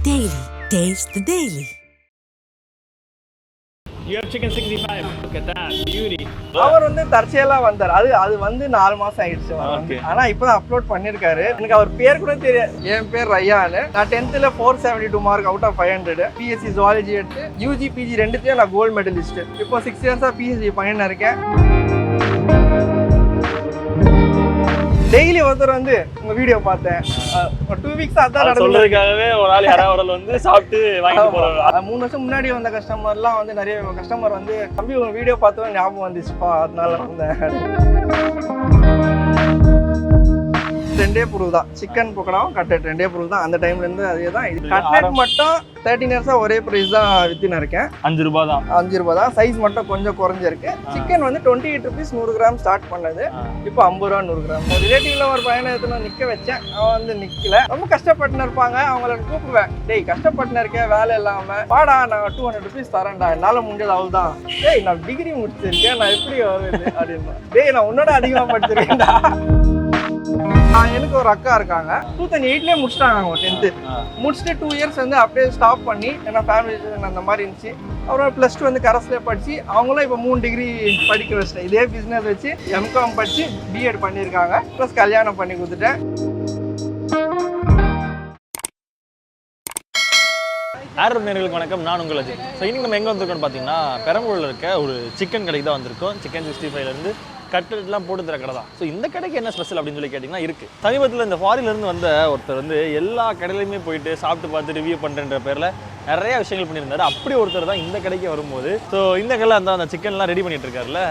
Daily. Taste the Daily. You have chicken 65. Look at that. Beauty. அவர் வந்து தற்செயலா வந்தார் அது அது வந்து நாலு மாசம் ஆயிடுச்சு அவர் வந்து. Okay. ஆனா இப்பதான் அப்லோட் பண்ணிருக்காரு எனக்கு அவர் பேர் கூட தெரியாது என் பேர் ரய்யானு நான் டென்த்ல four seventy two mark out of five hundred BSc zoology எடுத்து யூஜி பிஜி ரெண்டுத்தையும் நான் கோல்டு மெடலிஸ்ட் இப்போ சிக்ஸ் இயர்ஸா பிஹெச்டி பண்ணின்னு இருக்கேன் டெய்லி ஒருத்தர் வந்து உங்க வீடியோ பார்த்தேன். ஒரு டூ வீக்ஸ் அதான் சொல்றதுக்காகவே ஒரு ஆள் யாராவது வந்து சாப்பிட்டு வாங்கிட்டு போறாங்க. மூணு வருஷம் முன்னாடி வந்த கஸ்டமர்லாம் வந்து நிறைய கஸ்டமர் வந்து தம்பி உங்க வீடியோ பார்த்தோம் ஞாபகம் வந்துச்சுப்பா அதனால வந்தேன். ரெண்டே பொருள் தான். சிக்கன் பொக்கடாவும் கட்லெட் ரெண்டே பொருள் தான். அந்த டைம்ல இருந்து அதே தான். இது கட்லெட் மட்டும் தேர்ட்டின் இயர்ஸா ஒரே ப்ரைஸ் தான் வித்தின் இருக்கேன். அஞ்சு ரூபாய் தான். அஞ்சு ரூபாய் தான். சைஸ் மட்டும் கொஞ்சம் குறைஞ்சிருக்கு. சிக்கன் வந்து டுவெண்ட்டி எயிட் ருபீஸ் நூறு கிராம் ஸ்டார்ட் பண்ணது. இப்போ ஐம்பது ரூபா நூறு கிராம் ரிலேட்டிவ்ல ஒரு பையனை எடுத்து நிக்க வச்சேன். அவன் வந்து நிக்கல. ரொம்ப கஷ்டப்பட்டுன்னு இருப்பாங்க. அவங்கள கூப்பிடுவேன். டேய் கஷ்டப்பட்டுன்னு இருக்கேன் வேலை இல்லாம. வாடா நான் டூ ஹண்ட்ரட் ருபீஸ் தரேன்டா. என்னால முடிஞ்சது அவ்வளவுதான். டேய் நான் டிகிரி முடிச்சிருக்கேன். நான் எப்படி வருது அப்படின்னு. டேய் நான் உன்னோட அதிகமா படிச்சிருக்கேன்டா. எனக்கு ஒரு அக்கா இருக்காங்க. டூ தௌசண்ட் எயிட்லேயே முடிச்சிட்டாங்க அவங்க டென்த்து முடிச்சுட்டு டூ இயர்ஸ் வந்து அப்படியே ஸ்டாப் பண்ணி ஏன்னா ஃபேமிலி அந்த மாதிரி இருந்துச்சு. அப்புறம் ப்ளஸ் டூ வந்து கரஸ்லேயே படிச்சு அவங்களும் இப்போ மூணு டிகிரி படிக்க வச்சிட்டேன். இதே பிஸ்னஸ் வச்சு எம்காம் படிச்சு பிஎட் பண்ணியிருக்காங்க. ப்ளஸ் கல்யாணம் பண்ணி கொடுத்துட்டேன். ஆர்டர் நேர்களுக்கு வணக்கம்? நான் உங்கள் அஜய் ஸோ இன்னைக்கு நம்ம எங்கே வந்திருக்கோம்னு பார்த்தீங்கன்னா பெரம்பலூரில் இருக்க ஒரு சிக்கன் கடைக்கு தான் வந்திருக்கோம். சிக்கன் சிக்ஸ்டி ஃபைவ்லேருந்து கட்லெட்லாம் போட்டு தர கடை தான். ஸோ இந்த கடைக்கு என்ன ஸ்பெஷல் அப்படின்னு சொல்லி கேட்டிங்கன்னா இருக்குது சமீபத்தில் இந்த ஃபாரின்லேருந்து வந்த ஒருத்தர் வந்து எல்லா கடையிலையுமே போயிட்டு சாப்பிட்டு பார்த்து ரிவ்யூ பண்ணுறன்ற பேரில் நிறைய விஷயங்கள் பண்ணியிருந்தாரு. அப்படி ஒருத்தர் தான் இந்த கடைக்கு வரும்போது ஸோ இந்த கடையில் அந்த அந்த சிக்கன்லாம் ரெடி பண்ணிட்டு இருக்காருல்ல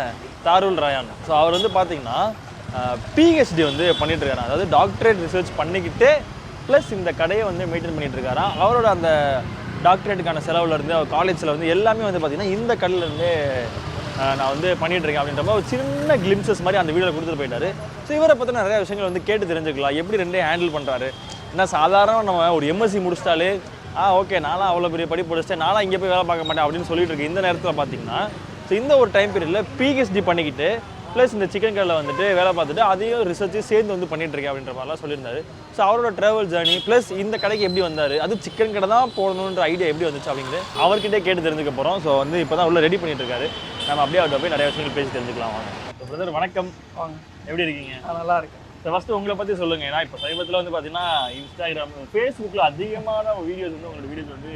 தாருல் ராயான். ஸோ அவர் வந்து பார்த்தீங்கன்னா பிஹெச்டி வந்து பண்ணிட்டு இருக்காரு அதாவது டாக்டரேட் ரிசர்ச் பண்ணிக்கிட்டு ப்ளஸ் இந்த கடையை வந்து மெயின்டைன் பண்ணிட்டு இருக்காராம். அவரோட அந்த டாக்டரேட்டுக்கான செலவுலேருந்து அவர் காலேஜில் வந்து எல்லாமே வந்து பார்த்திங்கன்னா இந்த கடையிலேருந்து நான் வந்து பண்ணிட்டு இருக்கேன் அப்படின்ற மாதிரி ஒரு சின்ன கிளிம்சஸ் மாதிரி அந்த வீடியோவில் கொடுத்துட்டு போயிட்டாரு. ஸோ இவரை பற்றின நிறைய விஷயங்கள் வந்து கேட்டு தெரிஞ்சுக்கலாம். எப்படி ரெண்டே ஹேண்டில் பண்ணுறாரு ஏன்னா சாதாரண நம்ம ஒரு எம்எஸ்சி முடிச்சிட்டாலே ஆ ஓகே நானும் அவ்வளோ பெரிய படிப்பு படிச்சிட்டேன் நானும் இங்கே போய் வேலை பார்க்க மாட்டேன். அப்படின்னு சொல்லிட்டு இருக்கேன் இந்த நேரத்தில் பார்த்தீங்கன்னா ஸோ இந்த ஒரு டைம் பீரியடில் பிஹெச்டி பண்ணிக்கிட்டு ப்ளஸ் இந்த சிக்கன் கடையில் வந்துட்டு வேலை பார்த்துட்டு அதையும் ரிசர்ச்சு சேர்ந்து வந்து பண்ணிட்டு இருக்கேன் அப்படின்ற மாதிரிலாம் சொல்லியிருந்தாரு. ஸோ அவரோட ட்ராவல் ஜேர்னி ப்ளஸ் இந்த கடைக்கு எப்படி வந்தார்? அது சிக்கன் கடை தான் போடணுன்ற ஐடியா எப்படி வந்துச்சு அப்படிங்கிறது அவர்கிட்டே கேட்டு தெரிஞ்சுக்க போகிறோம் ஸோ வந்து இப்போ தான் உள்ள ரெடி பண்ணிட்டு இருக்காரு. நம்ம அப்படியே அவர்கிட்ட போய் நிறைய விஷயங்கள் பேசி தெரிஞ்சுக்கலாம் வாங்க. பிரதர் வணக்கம். வாங்க. எப்படி இருக்கீங்க? நல்லா இருக்கேன். ஸோ ஃபஸ்ட்டு உங்களை பற்றி சொல்லுங்கள் ஏன்னா இப்போ சமீபத்தில் வந்து பார்த்தீங்கன்னா இன்ஸ்டாகிராம் ஃபேஸ்புக்கில் அதிகமான வீடியோஸ் வந்து உங்களோட வீடியோஸ் வந்து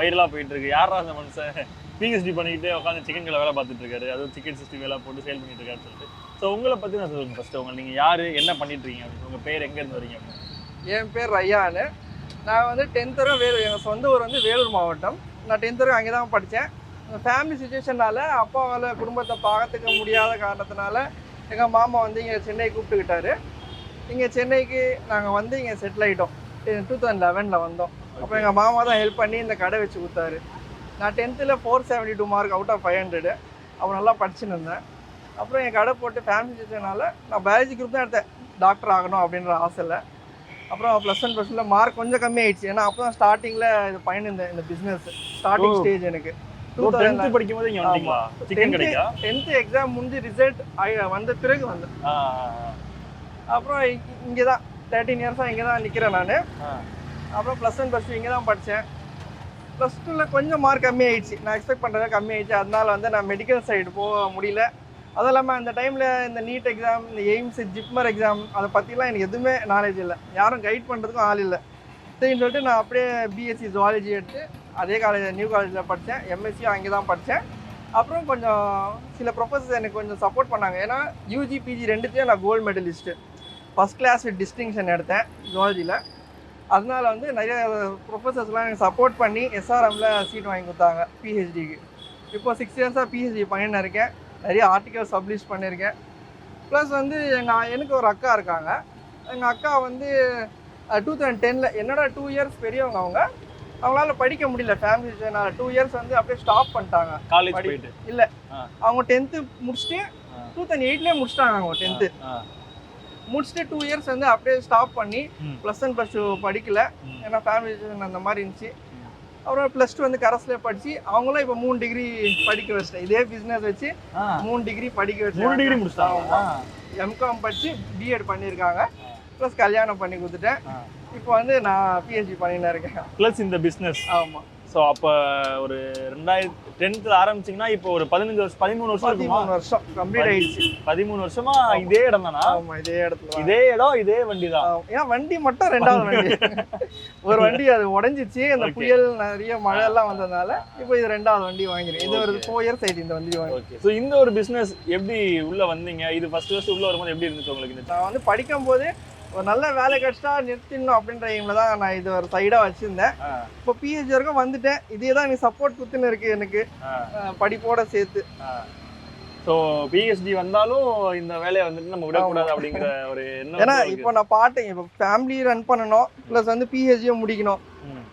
வைரலாக போயிட்டு இருக்கு யாரா அந்த மனுஷன்? பிஹெச்டி பண்ணிக்கிட்டு உட்காந்து சிக்கன்களை வேலை பார்த்துட்டு இருக்காரு. அதுவும் சிக்கன் சிஸ்டம் வேலை போட்டு சேல் பண்ணிட்டு இருக்காருன்னு சொல்லிட்டு. ஸோ உங்களை பற்றி நான் சொல்லுங்கள் ஃபஸ்ட்டு உங்களை நீங்கள் யார்? என்ன பண்ணிட்டு இருக்கீங்க? அப்படின்னு. உங்கள் பேர் எங்கேருந்து வரீங்க அப்படின்னு. என் பேர் ரய்யானு நான் வந்து டென்த் வரை வேலூர் எங்கள் சொந்த ஊர் வந்து வேலூர் மாவட்டம். நான் டென்த் வரை அங்கே தான் படித்தேன் ஃபேமிலி சுச்சுவேஷனால அப்பாவால் குடும்பத்தை பார்த்துக்க முடியாத காரணத்தினால எங்கள் மாமா வந்து இங்கே சென்னை கூப்பிட்டுக்கிட்டாரு. இங்கே சென்னைக்கு நாங்கள் வந்து இங்கே செட்டில் ஆகிட்டோம் டூ தௌசண்ட் லெவனில் வந்தோம். அப்போ எங்கள் மாமா தான் ஹெல்ப் பண்ணி இந்த கடை வச்சு கொடுத்தாரு. நான் டென்த்தில் four seventy two mark out of five hundred அப்போ நல்லா படிச்சுன்னு இருந்தேன். அப்புறம் என் கடை போட்டு ஃபேமிலி சுச்சுவேஷனால நான் பயாலஜி குரூப் தான் எடுத்தேன். டாக்டர் ஆகணும் அப்படின்ற ஆசையில் அப்புறம் ப்ளஸ் ஒன் ப்ளஸ் மார்க் கொஞ்சம் கம்மி ஆயிடுச்சு. ஏன்னா அப்போ தான் ஸ்டார்டிங்கில் இது பண்ணியிருந்தேன் இந்த பிஸ்னஸ் ஸ்டார்டிங். ஸ்டேஜ் எனக்கு. டென்த்து படிக்கும் போது இங்கே டென்த்து எக்ஸாம் முடிஞ்சு ரிசல்ட் வந்த பிறகு வந்தேன். அப்புறம் இங்கே தான் தேர்ட்டீன் இயர்ஸாக இங்கே தான் நிற்கிறேன் நான். அப்புறம் ப்ளஸ் ஒன் ப்ளஸ் டூ இங்கே தான் படித்தேன் ப்ளஸ் டூவில் கொஞ்சம் மார்க் கம்மி ஆயிடுச்சு நான் எக்ஸ்பெக்ட் பண்ணுறது கம்மி ஆயிடுச்சு அதனால வந்து நான் மெடிக்கல் சைடு போக முடியல. அதுவும் இல்லாமல் அந்த டைமில் இந்த நீட் எக்ஸாம் இந்த எய்ம்ஸ் ஜிப்மர் எக்ஸாம் அதை பற்றிலாம் எனக்கு எதுவுமே நாலேஜ் இல்லை. யாரும் கைட் பண்ணுறதுக்கும் ஆள் இல்லை. சரின்னு சொல்லிட்டு நான் அப்படியே பிஎஸ்சி ஜுவாலஜி எடுத்து அதே காலேஜ் நியூ காலேஜில் படித்தேன் எம்எஸ்சியும் அங்கே தான் படித்தேன் அப்புறம் கொஞ்சம் சில ப்ரொஃபஸர்ஸ் எனக்கு கொஞ்சம் சப்போர்ட் பண்ணாங்க. ஏன்னா யூஜி பிஜி ரெண்டுத்தையும் நான் gold medalist first class with distinction எடுத்தேன் ஜுவாலஜியில் அதனால வந்து நிறைய ப்ரொஃபஸர்ஸ்லாம் எனக்கு சப்போர்ட் பண்ணி எஸ்ஆர்எம்ல சீட் வாங்கி கொடுத்தாங்க பிஹெச்டிக்கு இப்போ சிக்ஸ் இயர்ஸாக பிஹெச்டி பண்ணின்னு இருக்கேன். நிறைய ஆர்டிகல்ஸ் பப்ளிஷ் பண்ணியிருக்கேன் ப்ளஸ் வந்து எங்கள் எனக்கு ஒரு அக்கா இருக்காங்க. எங்கள் அக்கா வந்து டூ தௌசண்ட் டெனில் என்னோட டூ இயர்ஸ் பெரியவங்க அவங்க? அவங்களால படிக்க முடியல ஃபேமிலி டூ இயர்ஸ் வந்து அப்படியே ஸ்டாப் பண்ணிட்டாங்க. காலேஜ் இல்லை. அவங்க டென்த்து முடிச்சுட்டு. டூ தௌசண்ட் எயிட்லேயே முடிச்சிட்டாங்க அவங்க டென்த்து முடிச்சுட்டு டூ இயர்ஸ் வந்து அப்படியே ஸ்டாப் பண்ணி. ப்ளஸ் ஒன் ப்ளஸ் டூ படிக்கல. ஏன்னா ஃபேமிலி அந்த மாதிரி இருந்துச்சு. அப்புறம் ப்ளஸ் டூ வந்து கரஸ்லேயே படிச்சு அவங்களும் இப்போ மூணு டிகிரி படிக்க வச்சிட்டேன் இதே பிஸ்னஸ் வச்சு மூணு டிகிரி படிக்க மூணு வச்சு டிகிரி முடிச்சிட்டாங்க எம்காம் படிச்சு பிஎட் பண்ணியிருக்காங்க. ப்ளஸ் கல்யாணம் பண்ணி கொடுத்துட்டேன். இப்போ வந்து நான் பிஹெச்டி பண்ணின்னு இருக்கேன். ப்ளஸ் இந்த பிஸ்னஸ் ஆமா. ஸோ அப்போ ஒரு ரெண்டாயிரத்தி டென்த்தில் ஆரம்பிச்சிங்கன்னா இப்போ ஒரு பதினஞ்சு வருஷம் பதிமூணு வருஷம் பதிமூணு வருஷம் கம்ப்ளீட் ஆயிடுச்சு. பதிமூணு வருஷமா இதே இடம் தானா? ஆமா இதே இடத்துல. இதே இடம் இதே வண்டி தான். ஆமா. ஏன் வண்டி மட்டும் ரெண்டாவது வண்டி. ஒரு வண்டி அது உடைஞ்சிச்சு அந்த. புயல் நிறைய மழை எல்லாம் வந்ததுனால இப்போ இது ரெண்டாவது வண்டி வாங்கிருக்கேன். இது ஒரு ஃபோர் இயர்ஸ் ஆயிடுச்சு இந்த வண்டி வாங்கி ஸோ இந்த ஒரு பிஸ்னஸ் எப்படி உள்ள வந்தீங்க? இது ஃபர்ஸ்ட் ஃபர்ஸ்ட் உள்ள வரும்போது எப்படி இருந்துச்சு உங்களுக்கு நான் வந்து படிக்கும் போது ஒரு நல்ல வேலை கிடைச்சிட்டா நிறுத்திடணும் அப்படின்ற எய்ம்ல தான் நான் இது ஒரு சைடா வச்சிருந்தேன். இப்போ பிஹெச்டி வரைக்கும் வந்துட்டேன். இதே தான் எனக்கு சப்போர்ட் குத்துன்னு இருக்கு எனக்கு. படிப்போட சேர்த்து. ஸோ பிஎஸ்டி வந்தாலும் இந்த வேலையை வந்துட்டு நம்ம விடக்கூடாது அப்படிங்கிற ஒரு ஏன்னா இப்போ நான் பாட்டேன் இப்போ ஃபேமிலி ரன் பண்ணணும். ப்ளஸ் வந்து பிஹெச்டியும் முடிக்கணும்.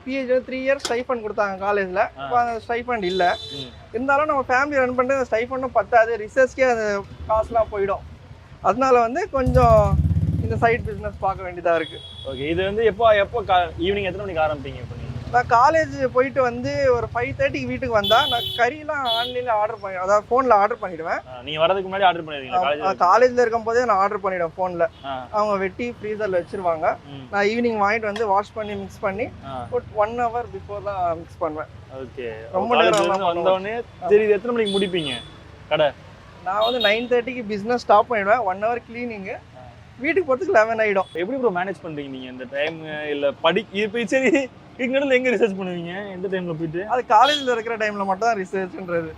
பிஹெச்டி த்ரீ இயர்ஸ் ஸ்டைஃபண்ட் கொடுத்தாங்க காலேஜில் இப்போ அந்த ஸ்டைஃபண்ட் இல்லை. இருந்தாலும் நம்ம ஃபேமிலி ரன் பண்ணிட்டு அந்த ஸ்டைஃபண்டும் பத்தாது. ரிசர்ச்க்கே அது காசுலாம் போயிடும். அதனால வந்து கொஞ்சம் இந்த சைட் பிஸ்னஸ் பார்க்க வேண்டியதாக இருக்குது ஓகே இது வந்து எப்போ எப்போ ஈவினிங் எத்தனை மணிக்கு ஆரம்பிப்பீங்க இப்போ நான் காலேஜ் போயிட்டு வந்து ஒரு ஃபைவ் தேர்ட்டிக்கு வீட்டுக்கு வந்தால் நான் கறிலாம் ஆன்லைனில் ஆர்டர் பண்ணி அதாவது ஃபோனில் ஆர்டர் பண்ணிவிடுவேன் ஆ, நீங்க வரதுக்கு முன்னாடி ஆர்டர் காலேஜ் காலேஜில் இருக்கும்போதே நான் ஆர்டர் பண்ணிவிடுவேன் ஃபோனில் அவங்க வெட்டி ஃப்ரீசரில் வச்சுருவாங்க. நான் ஈவினிங் வாங்கிட்டு வந்து வாஷ் பண்ணி மிக்ஸ் பண்ணி ஒன் ஹவர் பிஃபோர் தான் மிக்ஸ் பண்ணுவேன். ஓகே ரொம்ப நேரம் நேரம் எல்லாம் வந்த உடனே சரி இது எத்தனை மணிக்கு முடிப்பீங்க? கடை? நான் வந்து நைன் தேர்ட்டிக்கு பிஸ்னஸ் ஸ்டாப் பண்ணிவிடுவேன் ஒன் ஹவர் கிளீனிங்கு வீட்டுக்கு போகிறதுக்கு லெவன் ஆகிடும் எப்படி ப்ரோ மேனேஜ் பண்றீங்க நீங்க இந்த டைம் இல்ல படி இப்போ சரி இதுக்கு நடுவில் எங்க ரிசர்ச் பண்ணுவீங்க? எந்த டைம்ல போயிட்டு? அது காலேஜில் இருக்கிற டைமில் மட்டும் தான் ரிசர்ச்ன்றது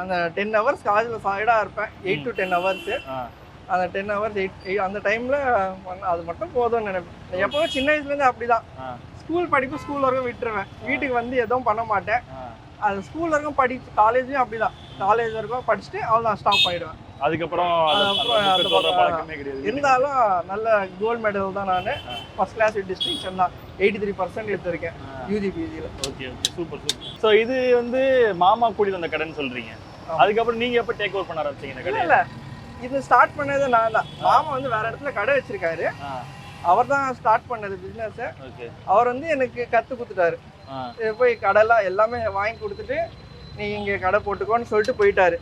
அந்த டென் ஹவர்ஸ் காலேஜில் சைடாக இருப்பேன். எயிட் டு டென் ஹவர்ஸு அந்த டென் ஹவர்ஸ் எயிட் அந்த டைமில் அது மட்டும் போதும்னு நினைப்பேன். எப்போவும் சின்ன வயசுலேருந்து அப்படி தான் ஆ. ஸ்கூல் படிப்பு ஸ்கூல் வரைக்கும் விட்டுருவேன். வீட்டுக்கு வந்து எதுவும் பண்ண மாட்டேன். அது ஸ்கூல் வரைக்கும் படி காலேஜ்லேயும் அப்படி தான் காலேஜ் வரைக்கும் படிச்சுட்டு அவ்வளோ ஸ்டாப் பண்ணிடுவேன் அதுக்கப்புறம் அந்த அந்த இருந்தாலும் நல்ல கோல்டு மெடல் தான் நான் ஃபர்ஸ்ட் கிளாஸ் வித் டிஸ்டிங்ஷன் தான். எயிட்டி த்ரீ பர்சன்ட் எடுத்திருக்கேன் UG பிஜியில் okay okay super super so இது வந்து மாமா கூடி வந்த கடைன்னு சொல்றீங்க. அதுக்கப்புறம் நீங்க எப்போ டேக் ஓவர் பண்ண ஆரம்பிச்சீங்க இந்த கடை இல்லை இது ஸ்டார்ட் பண்ணது நான் தான். மாமா வந்து வேற இடத்துல கடை வச்சிருக்காரு. அவர் தான் ஸ்டார்ட் பண்ணது பிஸ்னஸ் அவர் வந்து எனக்கு கற்று கொடுத்துட்டாரு. போய் கடைலாம் எல்லாமே வாங்கி கொடுத்துட்டு நீ இங்கே கடை போட்டுக்கோன்னு சொல்லிட்டு போயிட்டாரு.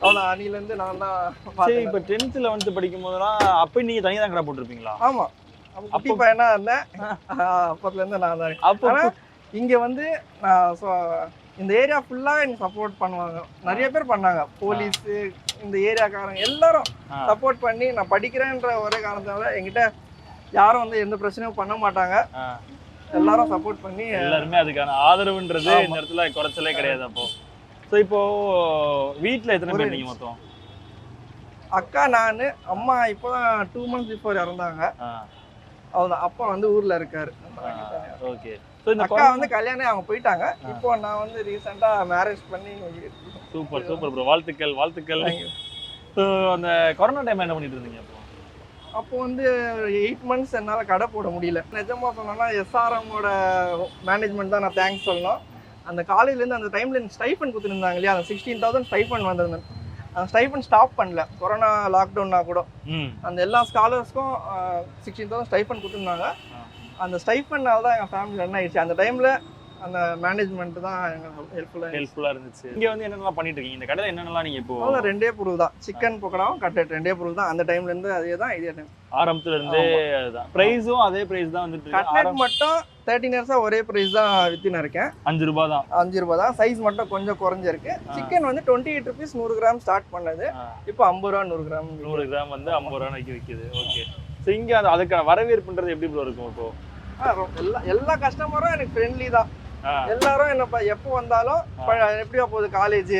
அவ்வளோ அணிலேருந்து நான் தான் சரி இப்போ டென்த்தில் லெவன்த்து படிக்கும் போதெல்லாம் அப்போ நீங்க தனியாக தான் கடை போட்டிருப்பீங்களா? ஆமாம் அப்போ குட்டி அப்போ- பையனா இருந்தேன். அப்போதுலேருந்து நான் தான். அப்போ இங்க வந்து நான் இந்த ஏரியா ஃபுல்லாவே எனக்கு சப்போர்ட் பண்ணுவாங்க. நிறைய பேர் பண்ணாங்க. போலீஸ் இந்த ஏரியாக்காரங்க எல்லாரும். சப்போர்ட் பண்ணி நான் படிக்கிறேன்ற ஒரே காரணத்தால என்கிட்ட யாரும் வந்து எந்த பிரச்சனையும் பண்ண மாட்டாங்க. எல்லாரும் சப்போர்ட் பண்ணி எல்லாருமே அதுக்கான ஆதரவுன்றது. இந்த இடத்துல குறைச்சலே கிடையாது அப்போ. ஸோ இப்போ வீட்ல எத்தனை பேர் நீங்க மொத்தம்? அக்கா நான் அம்மா இப்போதான் டூ மந்த்ஸ் பிஃபோர் இறந்தாங்க. அவ்வளோதான் அப்பா வந்து ஊர்ல இருக்காரு. ஓகே ஸோ இந்த அக்கா வந்து கல்யாணம் அவங்க போயிட்டாங்க. இப்போ நான் வந்து ரீசெண்டா மேரேஜ் பண்ணி சூப்பர் சூப்பர் ப்ரோ வாழ்த்துக்கள் வாழ்த்துக்கள். ஸோ அந்த கொரோனா டைம் என்ன பண்ணிட்டு இருந்தீங்க அப்போ? அப்போ வந்து எயிட் மந்த்ஸ் என்னால் கடை போட முடியல. நிஜமாக சொன்னோன்னா எஸ்ஆர்எம்மோட மேனேஜ்மெண்ட் தான் நான் தேங்க்ஸ் சொல்லணும். அந்த காலையிலேருந்து அந்த டைமில் ஸ்டைஃபன் கொடுத்துருந்தாங்க இல்லையா? அந்த சிக்ஸ்டீன் தௌசண்ட் ஸ்டைஃபன் வந்திருந்தேன் அந்த ஸ்டைஃபன் ஸ்டாப் பண்ணல. கொரோனா லாக்டவுன்னா கூட. அந்த எல்லா ஸ்காலர்ஸ்க்கும் சிக்ஸ்டீன் தௌசண்ட் ஸ்டைஃபன் கொடுத்துருந்தாங்க. அந்த ஸ்டைஃபன்னால தான் எங்கள் ஃபேமிலி ரன் ஆயிடுச்சு. அந்த டைமில் அந்த மேனேஜ்மெண்ட் தான் எங்களுக்கு ஹெல்ப்ஃபுல்லாக ஹெல்ப்ஃபுல்லா இருந்துச்சு. இங்க வந்து என்னென்னலாம் பண்ணிட்டு இருக்கீங்க இந்த கடையில என்னென்னலாம் நீங்க இப்போ அவ்வளோ ரெண்டே பொருள் தான். சிக்கன் பொக்கடாவும் கட்லெட் ரெண்டே பொருள் தான். அந்த டைம்லேருந்து அதே தான் இதே டைம் ஆரம்பத்துல இருந்தே அதுதான். பிரைஸும் அதே பிரைஸ் தான் வந்துட்டு. கட்லெட் மட்டும் தேர்ட்டின் இயர்ஸாக ஒரே ப்ரைஸ் தான் வித்தின்னு இருக்கேன். அஞ்சு ரூபாய் தான். அஞ்சு ரூபா தான். சைஸ் மட்டும் கொஞ்சம் குறைஞ்சிருக்கு. சிக்கன் வந்து டுவெண்ட்டி எயிட் ருபீஸ் நூறு கிராம் ஸ்டார்ட் பண்ணது. இப்போ ஐம்பது ரூபா நூறு கிராம். நூறு கிராம் வந்து ஐம்பது ரூபா விற்க விற்கிது ஓகே ஸோ இங்க அந்த அதுக்கான வரவேற்புன்றது எப்படி ப்ரோ இருக்கும் இப்போ? எல்லா எல்லா கஸ்டமரும் எனக்கு ஃப்ரெண்ட்லி தான். எல்லாரும் என்ன ப- எப்போ வந்தாலும் எப்படியா போகுது காலேஜ்.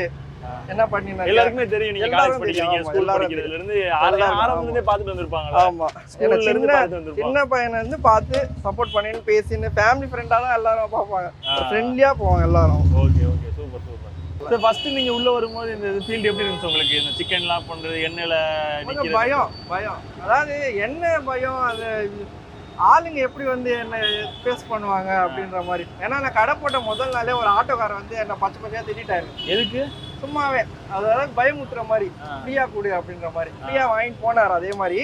என்ன பண்ணிருந்தாங்க எல்லாருக்குமே தெரியும் நீங்க எல்லாரும் காலேஜ் படிக்கிறீங்க ஸ்கூல் படிக்கிறதுல இருந்து ஆரம்பத்துல இருந்தே பார்த்துட்டு வந்திருப்பாங்களா? ஆமா. ஸ்கூல்ல இருந்து சின்ன வந்திருப்பாங்க. பையனை வந்து பார்த்து சப்போர்ட் பண்ணின்னு பேசின்னு ஃபேமிலி ஃப்ரெண்டாக தான் எல்லாரும் பார்ப்பாங்க. ஃப்ரெண்ட்லியா போவாங்க எல்லாரும். Okay okay super super so first நீங்க உள்ள வரும்போது இந்த ஃபீல்டு எப்படி இருந்துச்சு உங்களுக்கு? இந்த சிக்கன்லாம் பண்றது எண்ணெயில பயம் பயம். அதாவது என்ன பயம் அது ஆளுங்க எப்படி வந்து என்ன ஃபேஸ் பண்ணுவாங்க அப்படின்ற மாதிரி. ஏன்னா நான் கடை போட்ட முதல் நாளே ஒரு ஆட்டோக்காரர் வந்து என்ன பச்சை பச்சையா திட்டாரு எதுக்கு? சும்மாவே அதாவது பயமுத்துற மாதிரி. ஃப்ரீயா கொடு அப்படின்ற மாதிரி ஃப்ரீயா வாங்கிட்டு போனார் அதே மாதிரி.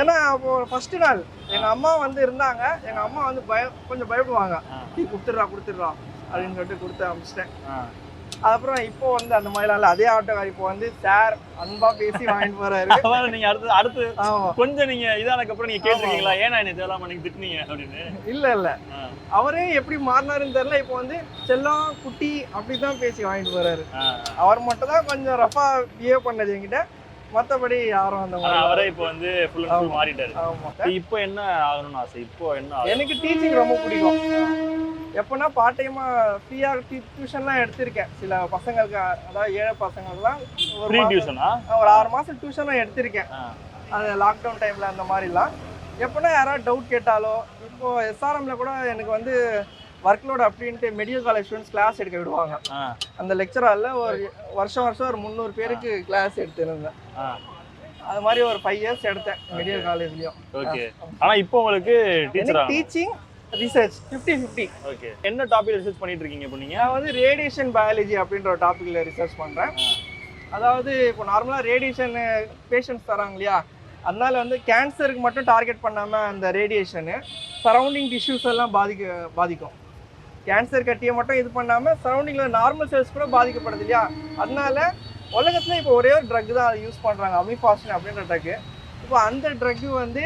ஏன்னா அப்போ ஃபர்ஸ்ட் நாள் எங்க அம்மா வந்து இருந்தாங்க எங்க அம்மா வந்து பயம் கொஞ்சம் பயப்படுவாங்க. டீ கொடுத்துட்றா கொடுத்துட்றா அப்படின்னு சொல்லிட்டு கொடுத்து அமிச்சிட்டேன். அப்புறம் இப்போ வந்து அந்த மாதிரிலாம் இல்லை. அதே ஆட்டோக்கார் இப்போ வந்து சார் அன்பா பேசி வாங்கிட்டு போறாரு. நீங்க அடுத்து அடுத்து கொஞ்சம் நீங்க இதானக்கு அப்புறம் நீங்க கேட்டிருக்கீங்களா? ஏன்னா என்ன நீங்க திட்டுனீங்க அப்படின்னு. இல்ல இல்ல. அவரே எப்படி மாறினாருன்னு தெரியல. இப்போ வந்து செல்லம் குட்டி அப்படிதான் பேசி வாங்கிட்டு போறாரு. அவர் மட்டும் தான் கொஞ்சம் ரஃபா பிஹேவ் பண்ணது என்கிட்ட. மத்தபடி யாரும் அந்த மாதிரி அவரே இப்போ வந்து ஃபுல் அண்ட் ஃபுல் மாறிட்டாரு. ஆமா. இப்போ என்ன ஆகணும்னு ஆசை? இப்போ என்ன? எனக்கு டீச்சிங் ரொம்ப பிடிக்கும். எப்போனா பார்ட் டைமா ஃப்ரீயா டியூஷன்லாம் எடுத்திருக்கேன். சில பசங்களுக்கு அதாவது ஏழை பசங்களுக்குலாம் ஒரு டியூஷனா ஒரு ஆறு மாசம் டியூஷன்லாம் எடுத்திருக்கேன். அது லாக்டவுன் டைம்ல அந்த மாதிரிலாம். எப்போனா யாராவது டவுட் கேட்டாலோ இப்போ எஸ்ஆர்எம்ல கூட எனக்கு வந்து ஒர்க் லோட் அப்படின்ட்டு மெடிக்கல் காலேஜ் ஸ்டூடெண்ட்ஸ் கிளாஸ் எடுக்க விடுவாங்க. அந்த லெக்சரால ஒரு வருஷம் வருஷம் ஒரு முந்நூறு பேருக்கு கிளாஸ் எடுத்திருந்தேன். அது மாதிரி ஒரு ஃபைவ் இயர்ஸ் எடுத்தேன் மெடிக்கல் காலேஜ்லயும் ஓகே ஆனா இப்போ உங்களுக்கு teacher teaching research fifty fifty okay என்ன டாபிக் ரிசர்ச் பண்ணிட்டு இருக்கீங்க இப்போ நீங்க? நான் வந்து ரேடியேஷன் பயாலஜி அப்படின்ற ஒரு டாப்பிக்கில் ரிசர்ச் பண்ணுறேன் அதாவது இப்போ நார்மலாக ரேடியேஷன் பேஷண்ட்ஸ் தராங்க இல்லையா? அதனால வந்து கேன்சருக்கு மட்டும் டார்கெட் பண்ணாமல் அந்த ரேடியேஷனு சரௌண்டிங் டிஷ்யூஸ் எல்லாம் பாதிக்க பாதிக்கும். கேன்சர் கட்டியை மட்டும் இது பண்ணாமல் சரௌண்டிங்கில் நார்மல் செல்ஸ் கூட பாதிக்கப்படுது இல்லையா? அதனால உலகத்தில் இப்போ ஒரே ஒரு ட்ரக் தான் யூஸ் பண்ணுறாங்க அமிஃபாஸ்டின் அப்படின்ற ட்ரக்கு இப்போ அந்த ட்ரக்கு வந்து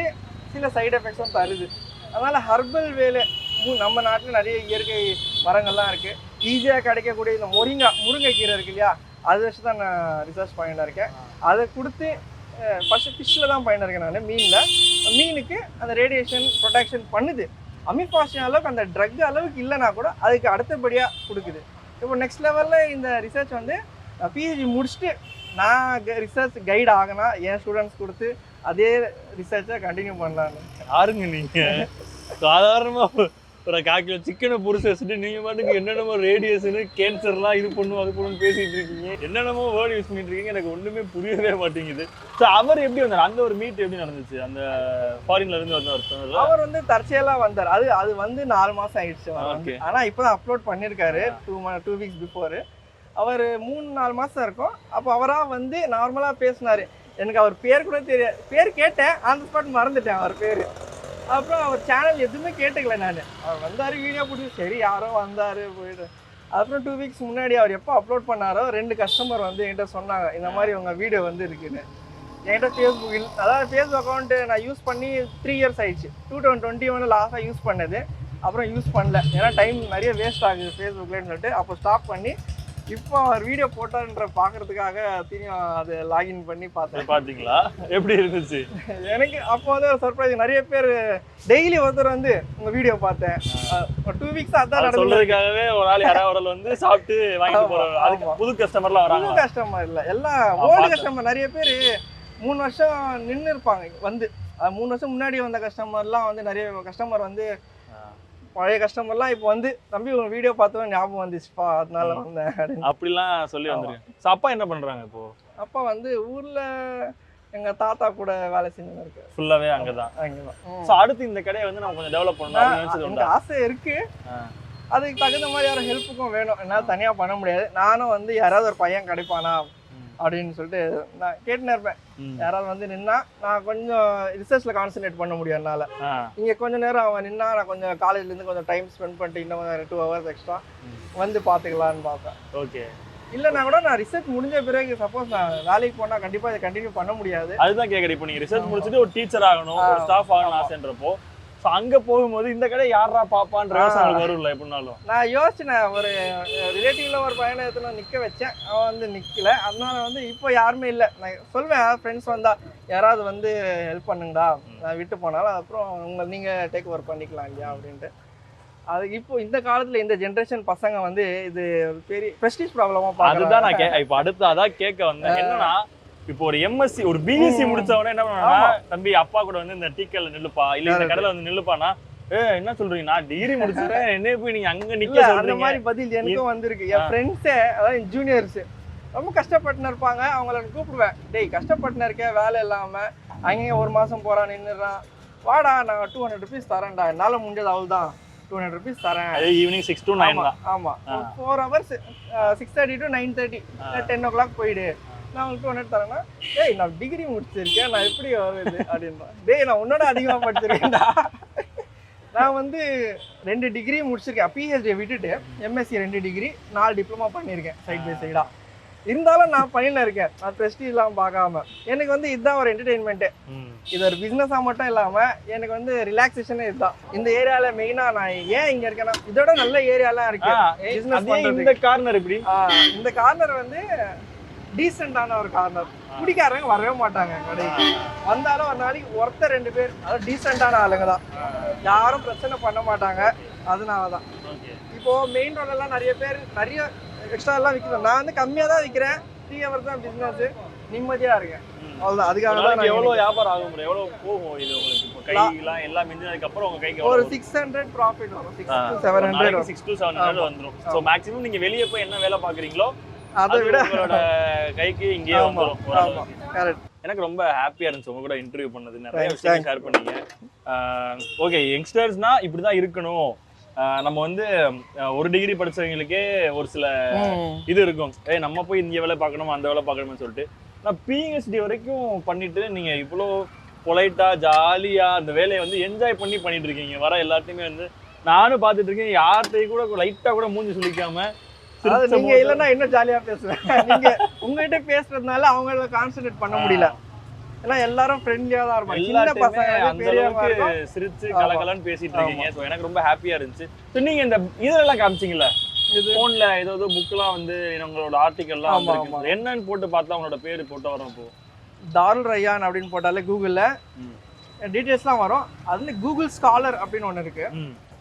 சில சைடு எஃபெக்ட்ஸும் தருது. அதனால் ஹர்பல் வேலை மு- நம்ம நாட்டில் நிறைய இயற்கை மரங்கள்லாம் இருக்குது ஈஸியாக கிடைக்கக்கூடிய இந்த முருங்கை முருங்கைக்கீரை இருக்கு இல்லையா? அதை வச்சு தான் நான் ரிசர்ச் பண்ணிட்டு இருக்கேன். அதை கொடுத்து ஃபஸ்ட்டு ஃபிஷ்ஷில் தான் பண்ணிட்டு இருக்கேன் நான் மீனில். மீனுக்கு அந்த ரேடியேஷன் ப்ரொடெக்ஷன் பண்ணுது. அமிஃபாஷன் அளவுக்கு அந்த ட்ரக் அளவுக்கு இல்லைனா கூட அதுக்கு அடுத்தபடியாக கொடுக்குது. இப்போ நெக்ஸ்ட் லெவலில் இந்த ரிசர்ச் வந்து பிஹெச்டி முடிச்சுட்டு நான் ரிசர்ச் கைட் ஆகினா என் ஸ்டூடெண்ட்ஸ் கொடுத்து அதே ரிசர்ச்சை கண்டினியூ பண்ணலான்னு யாருங்க நீங்க? சாதாரணமா ஒரு கால் கிலோ சிக்கனை பொரிச்சு வச்சுட்டு நீங்க பாட்டுக்கு என்னென்னமோ ரேடியேஷன் கேன்சர்லாம் இது பண்ணும் அது பண்ணும் பேசிட்டு இருக்கீங்க. என்னென்னமோ வேர்டு யூஸ் பண்ணிட்டு இருக்கீங்க எனக்கு ஒண்ணுமே புரியவே மாட்டேங்குது. ஸோ அவர் எப்படி வந்தார்? அந்த ஒரு மீட் எப்படி நடந்துச்சு? அந்த ஃபாரின்ல இருந்து வந்த ஒருத்தர். அவர் வந்து தற்செயலா வந்தார். அது அது வந்து நாலு மாசம் ஆயிடுச்சு அவர் வந்து. Okay. ஆனா இப்பதான் அப்லோட் பண்ணிருக்காரு. டூ டூ வீக்ஸ் பிஃபோர் அவர் மூணு நாலு மாசம் இருக்கும். அப்போ அவரா வந்து நார்மலா பேசினாரு. எனக்கு அவர் பேர் கூட தெரியாது பேர் கேட்டேன் ஆன் ஸ்பாட் மறந்துட்டேன் அவர் பேர். அப்புறம் அவர் சேனல் எதுவுமே கேட்டுக்கல நான். அவர் வந்தார் வீடியோ பிடிச்சி சரி யாரோ வந்தார் போயிட்டு. அப்புறம் டூ வீக்ஸ் முன்னாடி அவர் எப்போ அப்லோட் பண்ணாரோ ரெண்டு கஸ்டமர் வந்து என்கிட்ட சொன்னாங்க இந்த மாதிரி உங்கள் வீடியோ வந்து இருக்குன்னு. என்கிட்ட ஃபேஸ்புக்கில் அதாவது ஃபேஸ்புக் அக்கௌண்ட்டு நான் யூஸ் பண்ணி த்ரீ இயர்ஸ் ஆயிடுச்சு. டூ தௌசண்ட் டுவெண்ட்டி ஒன் லாஸ்ட்டாக யூஸ் பண்ணது. அப்புறம் யூஸ் பண்ணல. ஏன்னா டைம் நிறைய வேஸ்ட் ஆகுது ஃபேஸ்புக்லேன்னு சொல்லிட்டு அப்போ ஸ்டாப் பண்ணி இப்போ அவர் வீடியோ போட்டான்ற பார்க்கறதுக்காக திரும்பியும் அதை லாகின் பண்ணி பார்த்தேன். பாத்தீங்களா எப்படி இருந்துச்சு? எனக்கு அப்போ வந்து சர்ப்ரைஸ் நிறைய பேர் டெய்லி ஒருத்தர் வந்து உங்கள் வீடியோ பார்த்தேன். ஒரு டூ வீக்ஸ் அதான் சொல்றதுக்காகவே ஒரு ஆள் யாராவது ஒரு வந்து சாப்பிட்டு வாங்கிட்டு போறாங்க அதுக்கு. புது கஸ்டமர்லாம் புது வராங்க கஸ்டமர் இல்லை எல்லாம் ஓல்டு. கஸ்டமர் நிறைய பேர் மூணு வருஷம் நின்று இருப்பாங்க வந்து. மூணு வருஷம் முன்னாடி வந்த கஸ்டமர்லாம் வந்து நிறைய கஸ்டமர் வந்து பழைய கஸ்டமர்லாம் இப்போ வந்து தம்பி உங்க வீடியோ பார்த்தோம் ஞாபகம் வந்துச்சுப்பா அதனால வந்தேன் அப்படிலாம் சொல்லி வந்துருக்கேன் ஸோ அப்பா என்ன பண்றாங்க இப்போ? அப்பா வந்து ஊர்ல எங்க தாத்தா கூட வேலை செஞ்சுன்னு இருக்கு ஃபுல்லாவே அங்கதான் அங்கதான் ஸோ அடுத்து இந்த கடையை வந்து நம்ம கொஞ்சம் டெவலப் பண்ணணும் எனக்கு ஆசை இருக்கு. ஆ. அதுக்கு தகுந்த மாதிரி யாரும் ஹெல்ப்புக்கும் வேணும். என்னால் தனியா பண்ண முடியாது. நானும் வந்து யாராவது ஒரு பையன் கிடைப்பானா. அப்படின்னு சொல்லிட்டு நான் கேட்டுன்னு இருப்பேன். யாராவது வந்து நின்னா நான் கொஞ்சம் ரிசர்ச்ல கான்சென்ட்ரேட் பண்ண முடியும் என்னால. இங்க கொஞ்ச நேரம் அவன் நின்னா நான் கொஞ்சம் காலேஜ்ல இருந்து கொஞ்சம் டைம் ஸ்பெண்ட் பண்ணிட்டு இன்னும் டூ ஹவர்ஸ் எக்ஸ்ட்ரா. வந்து பாத்துக்கலாம்னு பார்ப்பேன் ஓகே இல்லைன்னா கூட நான் ரிசர்ச் முடிஞ்ச பிறகு சப்போஸ் நான் வேலைக்கு போனா கண்டிப்பா இதை கண்டினியூ பண்ண முடியாது அதுதான் கேக்குறேன் இப்போ நீங்க ரிசர்ச் முடிச்சுட்டு ஒரு டீச்சர் ஆகணும். ஸ்டாஃப் ஆகணும். ஆசைன்றப்போ ஸோ அங்க போகும்போது இந்த கடை யாரா பாப்பான்ற வரும்ல எப்படினாலும். நான் யோசிச்சேன் ஒரு ரிலேட்டிவ்ல ஒரு பையனை எடுத்து நிக்க வச்சேன். அவன் வந்து நிக்கல. அதனால வந்து இப்போ யாருமே இல்லை. நான் சொல்வேன் ஃப்ரெண்ட்ஸ் வந்தா யாராவது வந்து ஹெல்ப் பண்ணுங்கடா. நான் விட்டு போனாலும் அப்புறம் உங்க நீங்க டேக் ஓவர் பண்ணிக்கலாம் இல்லையா அப்படின்ட்டு. அது இப்போ இந்த காலத்துல இந்த ஜென்ரேஷன் பசங்க வந்து இது பெரிய ப்ரெஸ்டீஜ் ப்ராப்ளமா அதுதான் நான் இப்போ அடுத்து அதான் கேட்க வந்தேன். என்னன்னா இப்போ ஒரு எம்எஸ்சி ஒரு பிஎஸ்சி ம். முடிச்ச உடனே என்ன பண்ணுவாங்கன்னா தம்பி அப்பா கூட வந்து இந்த டீக்கல்ல நில்லுப்பா. இல்ல இந்த. கடையில வந்து நில்லுப்பானா ஏ என்ன சொல்றீங்க? நான் டிகிரி முடிச்சிட்டேன். என்ன போய் நீங்க அங்க நிக்க அந்த மாதிரி பதில் எனக்கும் வந்திருக்கு. என். ஃப்ரெண்ட்ஸே அதாவது ஜூனியர்ஸ் ரொம்ப கஷ்டப்பட்டுன்னு இருப்பாங்க. அவங்கள கூப்பிடுவேன். டேய் கஷ்டப்பட்டுன்னு இருக்கேன் வேலை இல்லாம அங்கேயும் ஒரு மாசம் போறான் நின்னுறான் வாடா நான் டூ ஹண்ட்ரட் ருபீஸ் தரேன்டா. என்னால முடிஞ்சது அவள் தான் டூ ஹண்ட்ரட் ருபீஸ் தரேன் ஈவினிங் சிக்ஸ் டு நைன் ஆமா தான். ஆமா. ஆ. Four hours six thirty to nine thirty. Ten o'clock போயிடு. நான் உங்களுக்கு டூ ஹண்ட்ரட் தரேன்னா டேய் நான் டிகிரி முடிச்சிருக்கேன் நான் எப்படி வருது அப்படின்றான் டேய் நான் உன்னோட அதிகமா படிச்சிருக்கேன்டா. நான் வந்து ரெண்டு டிகிரி முடிச்சிருக்கேன். பிஹெச்டியை விட்டுட்டு எம்எஸ்சி ரெண்டு டிகிரி நாலு டிப்ளமா பண்ணியிருக்கேன் சைட் பை சைடா இருந்தாலும் நான் பண்ணில இருக்கேன். நான் ப்ரெஸ்டீஜ்லாம் பார்க்காம. எனக்கு வந்து இதுதான் ஒரு என்டர்டெயின்மெண்ட்டு. இது ஒரு பிஸ்னஸாக மட்டும் இல்லாமல் எனக்கு வந்து ரிலாக்ஸேஷனே இதுதான். இந்த ஏரியாவில் மெயினாக நான் ஏன் இங்கே இருக்கேன்னா இதோட நல்ல ஏரியாலாம் இருக்கு. ஆ, business அதே பண்றதுக்கு. இந்த கார்னர் எப்படி ஆ, இந்த கார்னர் வந்து டீசெண்டான ஒரு கார்னர் குடிக்காரங்க வரவே மாட்டாங்க கடைக்கு. வந்தாலும் ஒரு நாளைக்கு ஒருத்தர் ரெண்டு பேர் அதாவது டீசெண்டான ஆளுங்க தான். யாரும் பிரச்சனை பண்ண மாட்டாங்க. அதனால தான். ஓகே. இப்போ மெயின் ரோட்லலாம் நிறைய பேர் நிறைய எக்ஸ்ட்ரா எல்லாம் விற்கிறோம் நான் வந்து கம்மியாக தான் விற்கிறேன் த்ரீ ஹவர்ஸ் தான் பிஸ்னஸ் நிம்மதியாக இருக்கேன். அவ்வளோதான் அதுக்காக தான் எவ்வளவு வியாபாரம் ஆகும் bro? எவ்வளவு போகும் இது உங்களுக்கு? கையெல்லாம் எல்லாம் மிஞ்சினதுக்கு அப்புறம் உங்க கைக்கு ஒரு சிக்ஸ் ஹண்ட்ரட் ப்ராஃபிட் வரும். Six to seven hundred six to seven hundred வந்துரும். ஸோ மேக்ஸிமம் நீங்க வெளியே போய் என்ன வேலை பாக்குறீங்களோ அதை விட கைக்கு இங்கேயே. கரெக்ட் எனக்கு ரொம்ப ஹாப்பியா இருந்துச்சு. உங்க கூட இன்டர்வியூ பண்ணது. நிறைய விஷயம் ஷேர் பண்ணீங்க. ஓகே யங்ஸ்டர்ஸ்னா இப்படிதான் இருக்கணும். ஆஹ் நம்ம வந்து ஒரு டிகிரி படிச்சவங்களுக்கே ஒரு சில இது இருக்கும். ஏய் நம்ம போய் இங்க வேலை பார்க்கணும்? அந்த வேலை பார்க்கணும்னு சொல்லிட்டு. நான் பிஹெச்டி வரைக்கும் பண்ணிட்டு நீங்க இவ்வளோ பொலைட்டா ஜாலியா அந்த வேலையை வந்து என்ஜாய் பண்ணி பண்ணிட்டு இருக்கீங்க. வர எல்லாத்தையுமே வந்து நானும் பார்த்துட்டு இருக்கேன். யார்கிட்டயும் கூட லைட்டா கூட மூஞ்சி சுளிக்காம அதாவது நீங்க இல்லைன்னா இன்னும் ஜாலியா பேசுவேன். நீங்க உங்ககிட்ட பேசுறதுனால அவங்கள கான்சென்ட்ரேட் பண்ண முடியல. ஏன்னா எல்லாரும் ஃப்ரெண்ட்லியா தான் இருப்பாங்க. சின்ன பசங்க பெரியவங்க சிரிச்சு. கலகலன்னு பேசிட்டு இருக்கீங்க. ஸோ எனக்கு ரொம்ப ஹாப்பியா இருந்துச்சு. ஸோ நீங்க இந்த இதெல்லாம் காமிச்சீங்கல்ல? இது போன்ல ஏதோ ஏதோ புக்லாம் வந்து உங்களோட ஆமா. என்னன்னு போட்டு பார்த்தா உங்களோட பேரு போட்டு வரும் இப்போ தாருல் ரய்யான் அப்படின்னு போட்டாலே கூகுள்ல ம். டீடைல்ஸ்லாம் வரும். அதுல கூகுள் ஸ்காலர் அப்படின்னு ஒன்று இருக்கு.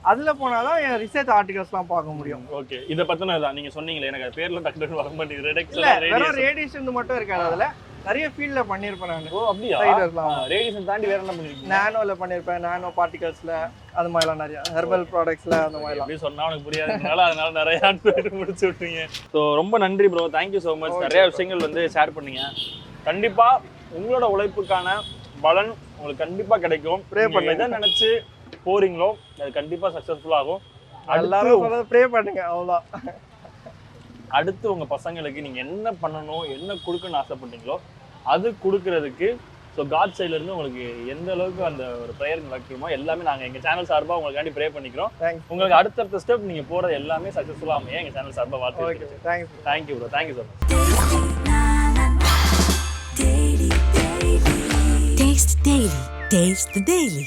அதுல போனாதான் என் ரிசர்ச் ஆர்டிகல்ஸ்லாம் பார்க்க முடியும். ஓகே இத பத்தினதான் நீங்க சொன்னீங்களே எனக்கு அது பேர்ல டக்கு டக்குனு வர மாட்டேங்குது. வெறும் ரேடியேஷன் மட்டும் இருக்காது அதுல. நிறைய ஃபீல்ட்ல பண்ணியிருப்பேன் நான். ஓ அப்படியா? Spidersலாம். ரேடியேஷன் தாண்டி வேற என்ன பண்ணிருக்கீங்க? நானோல பண்ணியிருப்பேன் நானோ பார்ட்டிகல்ஸ்ல அது மாதிரிலாம் நிறைய. ஹெர்பல் ப்ராடக்ட்ஸ்ல அந்த மாதிரிலாம். எப்படி சொன்னா உனக்கு புரியாதுனால அதனால நிறைய பேர் முடிச்சு விட்டீங்க. ஸோ ரொம்ப நன்றி ப்ரோ தேங்க்யூ ஸோ மச் நிறைய. விஷயங்கள் வந்து ஷேர் பண்ணீங்க. கண்டிப்பா உங்களோட உழைப்புக்கான பலன் உங்களுக்கு கண்டிப்பா கிடைக்கும். நீங்க பண்ணுங்க. எதை நினைச்சு போறீங்களோ அது கண்டிப்பா சக்சஸ்ஃபுல் ஆகும். எல்லாரும் ப்ரே பண்ணுங்க அவ்வளவுதான் அடுத்து உங்க பசங்களுக்கு நீங்க என்ன பண்ணணும் என்ன கொடுக்கணும்னு ஆசைப்பட்டீங்களோ அது கொடுக்கறதுக்கு ஸோ காட் சைட்ல இருந்து உங்களுக்கு எந்த அளவுக்கு அந்த ஒரு ப்ரேயர் நடக்குமோ எல்லாமே நாங்க எங்க சேனல் சார்பா உங்களுக்காண்டி ப்ரே பண்ணிக்கிறோம். உங்களுக்கு அடுத்தடுத்த ஸ்டெப் நீங்க போறது எல்லாமே சக்சஸ்ஃபுல்லா அமைய எங்க சேனல் சார்பா ஓகே வாழ்த்து thanks thank you bro thank you so much Taste the Daily. Taste the Daily.